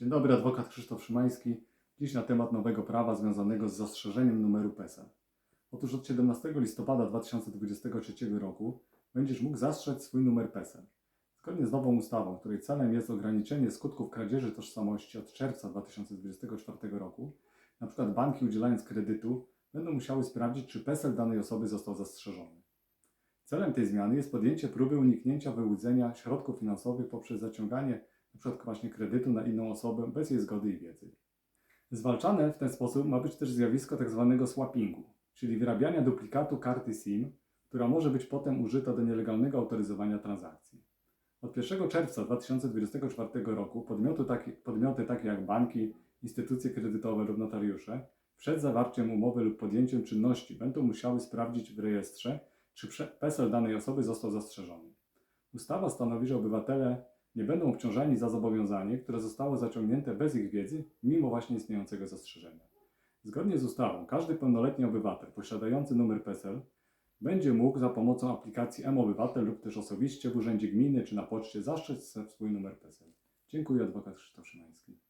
Dzień dobry, adwokat Krzysztof Szymański. Dziś na temat nowego prawa związanego z zastrzeżeniem numeru PESEL. Otóż od 17 listopada 2023 roku będziesz mógł zastrzec swój numer PESEL. Zgodnie z nową ustawą, której celem jest ograniczenie skutków kradzieży tożsamości od czerwca 2024 roku, przykład banki udzielając kredytu będą musiały sprawdzić, czy PESEL danej osoby został zastrzeżony. Celem tej zmiany jest podjęcie próby uniknięcia wyłudzenia środków finansowych poprzez zaciąganie np. właśnie kredytu na inną osobę bez jej zgody i wiedzy. Zwalczane w ten sposób ma być też zjawisko tzw. swappingu, czyli wyrabiania duplikatu karty SIM, która może być potem użyta do nielegalnego autoryzowania transakcji. Od 1 czerwca 2024 roku podmioty takie, podmioty takie jak banki, instytucje kredytowe lub notariusze przed zawarciem umowy lub podjęciem czynności będą musiały sprawdzić w rejestrze, czy PESEL danej osoby został zastrzeżony. Ustawa stanowi, że obywatele nie będą obciążani za zobowiązanie, które zostało zaciągnięte bez ich wiedzy, mimo właśnie istniejącego zastrzeżenia. Zgodnie z ustawą, każdy pełnoletni obywatel posiadający numer PESEL będzie mógł za pomocą aplikacji M-Obywatel lub też osobiście w urzędzie gminy czy na poczcie zastrzec swój numer PESEL. Dziękuję, adwokat Krzysztof Szymański.